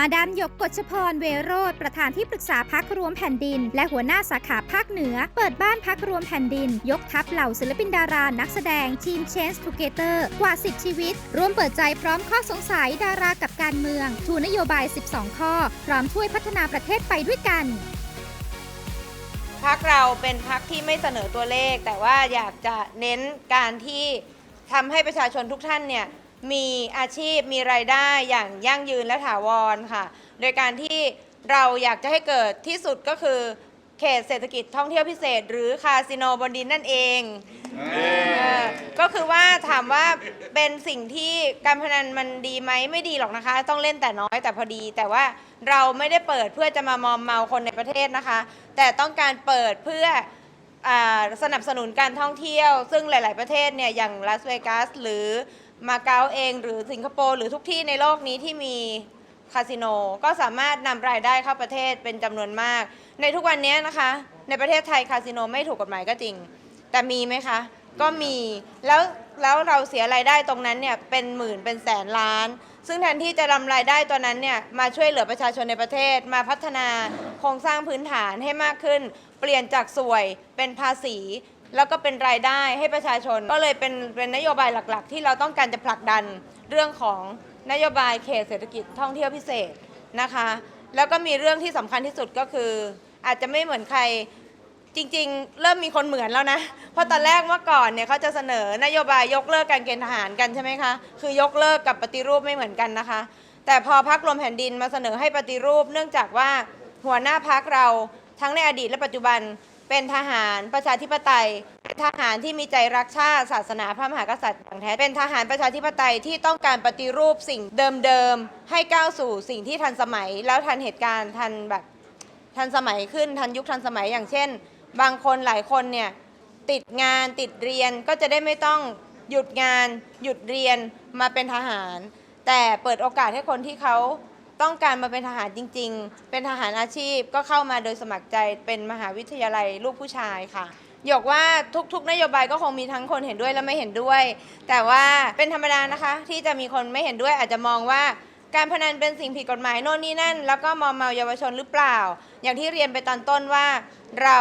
มาดามยกกฎชพรเวโรธประธานที่ปรึกษาพักรวมแผ่นดิน และหัวหน้าสาขาภาคเหนือ เปิดบ้านพักรวมแผ่นดิน ยกทัพเหล่าศิลปินดารานักแสดงทีม Change Together กว่า 10 ชีวิต ร่วมเปิดใจพร้อมข้อสงสัยดารากับการเมืองทูนโยบาย 12 ข้อ พร้อมช่วยพัฒนาประเทศไปด้วยกันพักเราเป็นพักที่ไม่เสนอตัวเลข แต่ว่าอยากจะเน้นการที่ทำให้ประชาชนทุกท่านเนี่ย มีอาชีพมีรายได้อย่างยั่งยืนและถาวรค่ะ โดยการที่เราอยากจะให้เกิดที่สุดก็คือ เขตเศรษฐกิจท่องเที่ยวพิเศษ หรือคาสิโนบนดินนั่นเองเออก็คือว่าถามว่าเป็นสิ่งที่การพนันมันดีไหมไม่ดีหรอกนะคะ ต้องเล่นแต่น้อยแต่พอดี แต่ว่าเราไม่ได้เปิดเพื่อจะมามอมเมาคนในประเทศนะคะ แต่ต้องการเปิดเพื่ออ่าสนับสนุนการท่องเที่ยว ซึ่งหลาย ๆ ประเทศเนี่ยอย่างลาสเวกัสหรือ มาเก๊าเอง หรือสิงคโปร์หรือทุกที่ในโลกนี้ที่มีคาสิโนก็สามารถนำรายได้เข้าประเทศเป็นจำนวนมาก ในทุกวันนี้นะคะ ในประเทศไทยคาสิโนไม่ถูกกฎหมายก็จริง แต่มีไหมคะ ก็มีแล้วแล้วเราเสียรายได้ตรงนั้นเนี่ยเป็นหมื่นเป็นแสนล้าน ซึ่งแทนที่จะนำรายได้ตัวนั้นเนี่ยมาช่วยเหลือประชาชนในประเทศ มาพัฒนาโครงสร้างพื้นฐานให้มากขึ้น เปลี่ยนจากสวยเป็นภาษี แล้วก็เป็นรายได้ให้ประชาชน ก็เลยเป็นเป็นนโยบายหลักๆ ที่เราต้องการจะผลักดันเรื่องของนโยบายเขตเศรษฐกิจท่องเที่ยวพิเศษนะคะ แล้วก็มีเรื่องที่สำคัญที่สุดก็คือ อาจจะไม่เหมือนใครจริงๆ เริ่มมีคนเหมือนแล้วนะ เพราะตอนแรกเมื่อก่อนเนี่ยเขาจะเสนอนโยบายยกเลิกการเกณฑ์ทหารกันใช่ไหมคะ คือยกเลิกกับปฏิรูปไม่เหมือนกันนะคะ แต่พอพักรวมแผ่นดินมาเสนอให้ปฏิรูป เนื่องจากว่าหัวหน้าพักเราทั้งในอดีตและปัจจุบัน เป็นทหารประชาธิปไตย ทหารที่มีใจรักชาติศาสนาพระมหากษัตริย์อย่างแท้ เป็นทหารประชาธิปไตยที่ต้องการปฏิรูปสิ่งเดิมๆ ให้ก้าวสู่สิ่งที่ทันสมัย แล้วทันเหตุการณ์ทันแบบทันสมัยขึ้นทันยุคทันสมัยอย่างเช่น บางคนหลายคนเนี่ยติดงานติดเรียนก็จะได้ไม่ต้องหยุดงานหยุดเรียนมาเป็นทหาร แต่เปิดโอกาสให้คนที่เขา ต้องการมาเป็นทหารจริง ๆ เป็นทหารอาชีพก็เข้ามาโดยสมัครใจเป็นมหาวิทยาลัยลูกผู้ชายค่ะหยกว่าทุกๆ นโยบายก็คงมีทั้งคนเห็นด้วยและไม่เห็นด้วย แต่ว่าเป็นธรรมดานะคะ ที่จะมีคนไม่เห็นด้วยอาจจะมองว่าการพนันเป็นสิ่งผิดกฎหมายโน่นนี่นั่น แล้วก็มอมเมาเยาวชนหรือเปล่า อย่างที่เรียนไปตอนต้นว่า เรา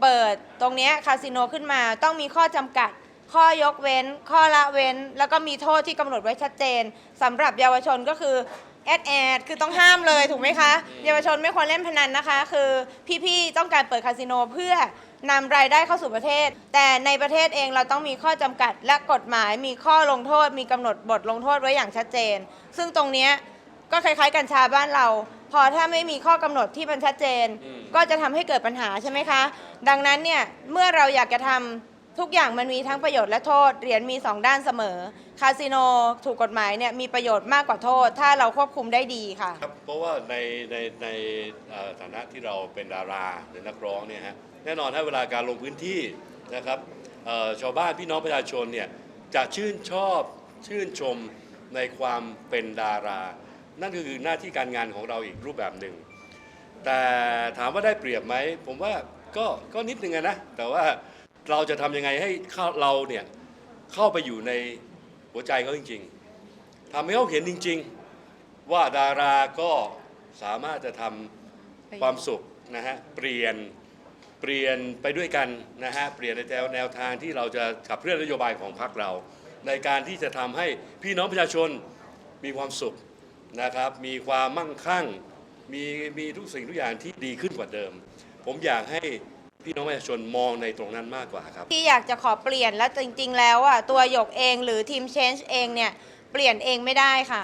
เปิดตรงนี้คาสิโนขึ้นมาต้องมีข้อจำกัด ข้อยกเว้น ข้อละเว้น แล้วก็มีโทษที่กำหนดไว้ชัดเจนสำหรับเยาวชนก็คือ แอดแอดคือต้องห้ามเลยถูกไหมคะเยาวชนไม่ควรเล่นพนันนะคะ คือพี่ๆต้องการเปิดคาสิโนเพื่อนำรายได้เข้าสู่ประเทศ แต่ในประเทศเองเราต้องมีข้อจำกัดและกฎหมายมีข้อลงโทษ มีกำหนดบทลงโทษไว้อย่างชัดเจน ซึ่งตรงเนี้ยก็คล้ายๆกัญชาบ้านเรา พอถ้าไม่มีข้อกำหนดที่มันชัดเจน ก็จะทำให้เกิดปัญหาใช่ไหมคะ ดังนั้นเนี่ยเมื่อเราอยากจะทำ ทุกอย่างมันมีทั้งประโยชน์และโทษ เหรียญมีสองด้านเสมอ คาสิโนถูกกฎหมายเนี่ยมีประโยชน์มากกว่าโทษ ถ้าเราควบคุมได้ดีค่ะ ครับเพราะว่าในในในเอ่อฐานะที่เราเป็นดาราหรือนักร้องเนี่ยฮะแน่นอนถ้าเวลาการลงพื้นที่นะครับเอ่อชาวบ้านพี่น้องประชาชนเนี่ยจะชื่นชอบชื่นชมในความเป็นดารา นั่นก็คือหน้าที่การงานของเราอีกรูปแบบหนึ่ง แต่ถามว่าได้เปรียบไหม ผมว่าก็ก็นิดนึงอะนะ แต่ว่า เราจะทำยังไงให้เข้าเราเนี่ยเข้าไปอยู่ในหัวใจเขาจริง ๆทำให้เขาเห็นจริง ๆ ว่าดาราก็สามารถจะทำความสุขนะฮะเปลี่ยนเปลี่ยนไปด้วยกันนะฮะเปลี่ยนในแนวแนวทางที่เราจะขับเคลื่อนนโยบายของพรรคเรา ในการที่จะทำให้พี่น้องประชาชนมีความสุขนะครับมีความมั่งคั่งมีมีทุกสิ่งทุกอย่างที่ดีขึ้นกว่าเดิม ผมอยากให้ พี่น้องประชาชนมองในตรงนั้นมากกว่าครับ ที่อยากจะขอเปลี่ยนและจริง ๆ แล้วอะตัวหยกเองหรือทีม Change เองเนี่ยเปลี่ยนเองไม่ได้ค่ะ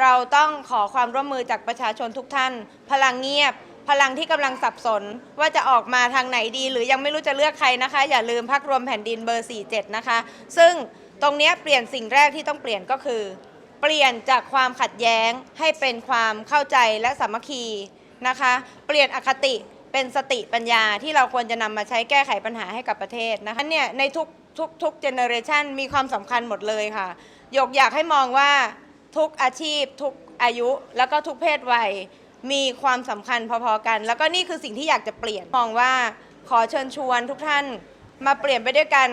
เราต้องขอความร่วมมือจากประชาชนทุกท่าน พลังเงียบ พลังที่กำลังสับสนว่าจะออกมาทางไหนดี หรือยังไม่รู้จะเลือกใครนะคะ อย่าลืมพักรวมแผ่นดินเบอร์ 47 นะคะ ซึ่งตรงเนี้ยเปลี่ยนสิ่งแรกที่ต้องเปลี่ยนก็คือ เปลี่ยนจากความขัดแย้งให้เป็นความเข้าใจและสามัคคีนะคะ เปลี่ยนอคติ เป็นสติปัญญาที่เราควรจะนำมาใช้แก้ไขปัญหาให้กับประเทศนะคะเนี่ยในทุกทุกทุกเจเนอเรชันมีความสำคัญหมดเลยค่ะหยกอยากให้มองว่าทุกอาชีพ ทุกอายุ แล้วก็ทุกเพศวัยมีความสำคัญพอๆกัน แล้วก็นี่คือสิ่งที่อยากจะเปลี่ยนมองว่าขอเชิญชวนทุกท่านมาเปลี่ยนไปด้วยกัน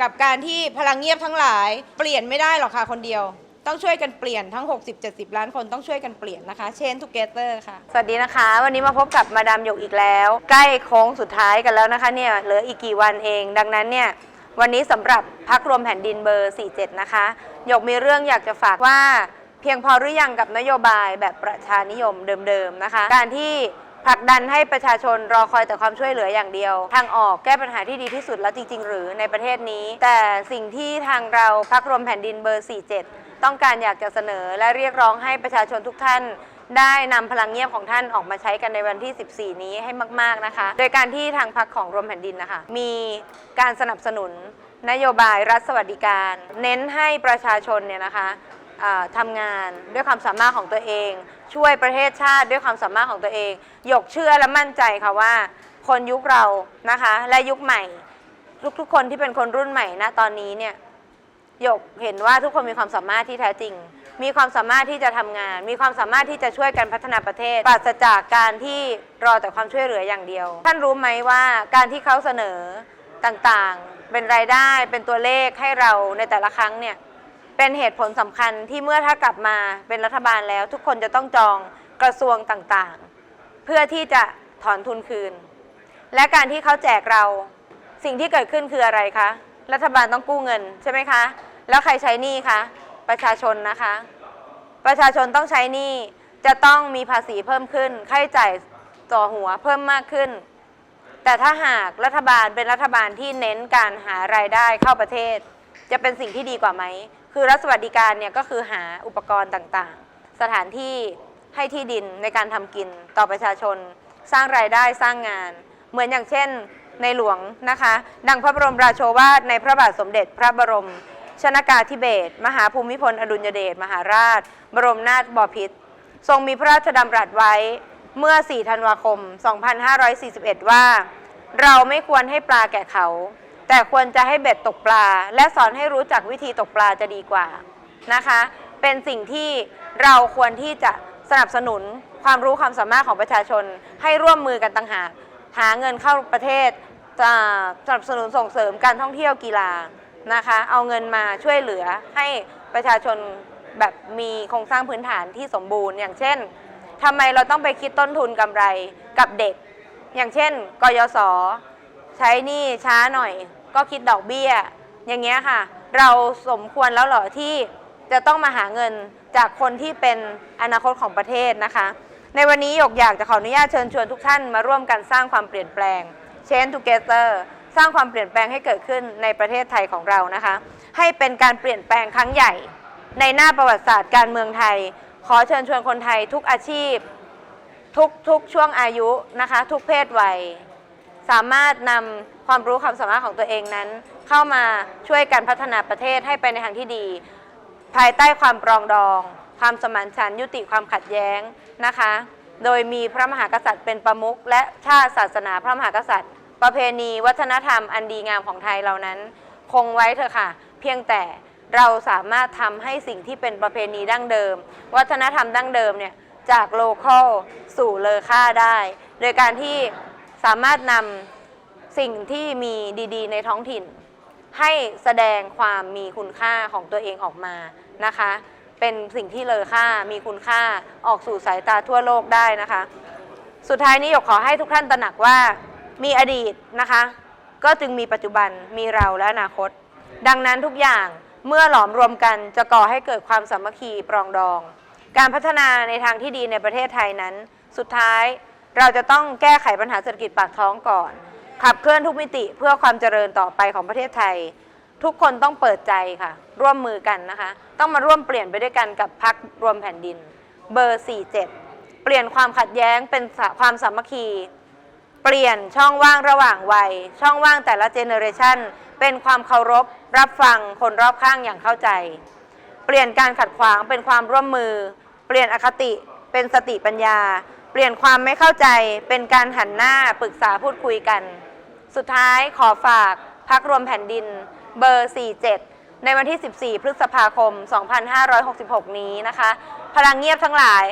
กับการที่พลังเงียบทั้งหลาย เปลี่ยนไม่ได้หรอกค่ะคนเดียว ต้องช่วยกันเปลี่ยนทั้ง 60-70 ล้านคนต้องช่วยกันเปลี่ยนนะคะ Change Together ค่ะ สวัสดีนะคะ วันนี้มาพบกับมาดามหยกอีกแล้ว ใกล้โค้งสุดท้ายกันแล้วนะคะเนี่ยเหลืออีกกี่วันเอง ดังนั้นเนี่ยวันนี้สำหรับพักรวมแผ่นดินเบอร์ 47 นะคะหยกมีเรื่องอยากจะฝากว่า เพียงพอหรือยังกับนโยบายแบบประชานิยมเดิมๆนะคะ การที่ผลักดันให้ประชาชนรอคอยแต่ความช่วยเหลืออย่างเดียว ทางออกแก้ปัญหาที่ดีที่สุดแล้วจริง ๆ หรือในประเทศนี้ แต่สิ่งที่ทางเราพักรวมแผ่นดินเบอร์ 47 ต้องการอยากจะเสนอและเรียกร้องให้ประชาชนทุกท่าน ได้นำพลังเงียบของท่านออกมาใช้กันในวันที่ 14 นี้ให้มาก ๆนะคะ โดยการที่ทางพักของรวมแผ่นดินนะคะ มีการสนับสนุนนโยบายรัฐสวัสดิการ เน้นให้ประชาชนเนี่ยนะคะทำงานด้วยความสามารถของตัวเอง ช่วยประเทศชาติด้วยความสามารถของตัวเอง หยกเชื่อและมั่นใจค่ะว่า คนยุคเรานะคะ และยุคใหม่ ทุกๆคนที่เป็นคนรุ่นใหม่ณตอนนี้เนี่ย หยกเห็นว่าทุกคนมีความสามารถที่แท้จริง มีความสามารถที่จะทำงาน มีความสามารถที่จะช่วยกันพัฒนาประเทศ ปราศจากการที่รอแต่ความช่วยเหลืออย่างเดียว ท่านรู้ไหมว่าการที่เขาเสนอต่างๆ เป็นรายได้ เป็นตัวเลขให้เราในแต่ละครั้งเนี่ย เป็นเหตุผลสำคัญที่เมื่อถ้ากลับมาเป็นรัฐบาลแล้ว ทุกคนจะต้องจองกระทรวงต่างๆ เพื่อที่จะถอนทุนคืน และการที่เขาแจกเรา สิ่งที่เกิดขึ้นคืออะไรคะ รัฐบาลต้องกู้เงินใช่ไหมคะ แล้วใครใช้หนี้คะ ประชาชนนะคะ ประชาชนต้องใช้หนี้ จะต้องมีภาษีเพิ่มขึ้น ค่าใช้จ่ายต่อหัวเพิ่มมากขึ้น แต่ถ้าหากรัฐบาลเป็นรัฐบาลที่เน้นการหารายได้เข้าประเทศ จะเป็นสิ่งที่ดีกว่าไหม คือรัฐสวัสดิการเนี่ยก็คือหาอุปกรณ์ต่างๆ สถานที่ให้ที่ดินในการทำกินต่อประชาชน สร้างรายได้สร้างงาน เหมือนอย่างเช่น ในหลวงนะคะ ดังพระบรมราโชวาทในพระบาทสมเด็จพระบรม ชนากาธิเบศรมหาภูมิพลอดุลยเดชมหาราช บรมนาถบพิตรทรงมีพระราชดำรัสไว้เมื่อ 4 ธันวาคม 2541 ว่า เราไม่ควรให้ปลาแก่เขา แต่ควรจะให้เบ็ดตกปลา และสอนให้รู้จักวิธีตกปลาจะดีกว่านะคะ เป็นสิ่งที่เราควรที่จะสนับสนุนความรู้ความสามารถของประชาชนให้ร่วมมือกันต่างหาก หาเงินเข้าประเทศจะสนับสนุนส่งเสริมการท่องเที่ยวกีฬานะคะ เอาเงินมาช่วยเหลือให้ประชาชนแบบมีโครงสร้างพื้นฐานที่สมบูรณ์อย่างเช่นทำไมเราต้องไปคิดต้นทุนกำไรกับเด็ก อย่างเช่น กยศใช้หนี้ช้าหน่อย ก็คิดดอกเบี้ย อย่างเงี้ยค่ะ เราสมควรแล้วเหรอที่จะต้องมาหาเงินจากคนที่เป็นอนาคตของประเทศนะคะ ในวันนี้หยกอยากจะขออนุญาตเชิญชวนทุกท่านมาร่วมกันสร้างความเปลี่ยนแปลง Change Together สร้างความเปลี่ยนแปลงให้เกิดขึ้นในประเทศไทยของเรานะคะ ให้เป็นการเปลี่ยนแปลงครั้งใหญ่ ในหน้าประวัติศาสตร์การเมืองไทย ขอเชิญชวนคนไทยทุกอาชีพ ทุกทุกช่วงอายุนะคะ ทุกเพศวัย สามารถนำความรู้ความสามารถของตัวเองนั้น เข้ามาช่วยกันพัฒนาประเทศให้ไปในทางที่ดี ภายใต้ความปรองดอง ความสมานฉันท์ยุติความขัดแย้งนะคะ โดยมีพระมหากษัตริย์เป็นประมุขและชาติศาสนาพระมหากษัตริย์ ประเพณีวัฒนธรรมอันดีงามของไทยเหล่านั้น คงไว้เถอะค่ะ เพียงแต่เราสามารถทำให้สิ่งที่เป็นประเพณีดั้งเดิม วัฒนธรรมดั้งเดิมเนี่ยจากโลคอลสู่เลอค่าได้ โดยการที่สามารถนำสิ่งที่มีดี ๆ ในท้องถิ่น ให้แสดงความมีคุณค่าของตัวเองออกมานะคะ เป็นสิ่งที่เลอค่ามีคุณค่าออกสู่สายตาทั่วโลกได้นะคะ สุดท้ายนี้หยกขอให้ทุกท่านตระหนักว่ามีอดีตนะคะ ก็จึงมีปัจจุบันมีเราและอนาคต ดังนั้นทุกอย่างเมื่อหลอมรวมกันจะก่อให้เกิดความสามัคคีปรองดอง การพัฒนาในทางที่ดีในประเทศไทยนั้น สุดท้ายเราจะต้องแก้ไขปัญหาเศรษฐกิจปากท้องก่อน ขับเคลื่อนทุกมิติเพื่อความเจริญต่อไปของประเทศไทย ทุกคนต้องเปิดใจค่ะ ร่วมมือกันนะคะ ต้องมาร่วมเปลี่ยนไปด้วยกันกับพักรวมแผ่นดิน เบอร์ 47 เปลี่ยนความขัดแย้งเป็นความสามัคคี เปลี่ยนช่องว่างระหว่างวัย ช่องว่างแต่ละเจเนอเรชันเป็นความเคารพ รับฟังคนรอบข้างอย่างเข้าใจ เปลี่ยนการขัดขวางเป็นความร่วมมือ เปลี่ยนอคติเป็นสติปัญญา เปลี่ยนความไม่เข้าใจเป็นการหันหน้าปรึกษาพูดคุยกัน สุดท้ายขอฝากพักรวมแผ่นดิน เบอร์ 47 ในวันที่ 14 พฤษภาคม 2566 นี้นะคะ พลังเงียบทั้งหลาย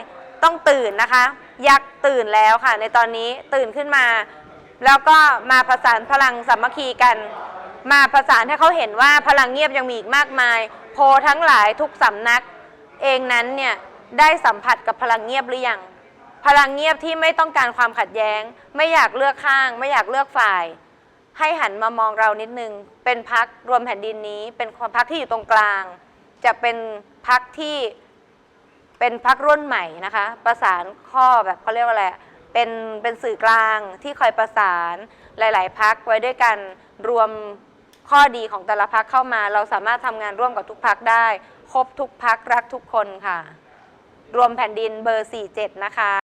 ต้องตื่นนะคะ ยักษ์ตื่นแล้วค่ะ ในตอนนี้ตื่นขึ้นมา แล้วก็มาประสานพลังสามัคคีกัน มาประสานให้เขาเห็นว่าพลังเงียบยังมีอีกมากมาย โพลทั้งหลายทุกสำนัก เองนั้นเนี่ยได้สัมผัสกับพลังเงียบหรือยังพลังเงียบที่ไม่ต้องการความขัดแย้ง ไม่อยากเลือกข้าง ไม่อยากเลือกฝ่าย ให้หันมามองเรานิดนึง เป็นพักรวมแผ่นดินนี้ เป็นความพักที่อยู่ตรงกลาง จะเป็นพักที่เป็นพักรุ่นใหม่นะคะ ประสานข้อแบบเขาเรียกว่าอะไรเป็นเป็นสื่อกลางที่คอยประสานหลาย ๆ พักไว้ด้วยกันรวมข้อดีของแต่ละพักเข้ามา เราสามารถทำงานร่วมกับทุกพักได้ ครบทุกพักรักทุกคนค่ะ รวมแผ่นดินเบอร์ 47 นะคะ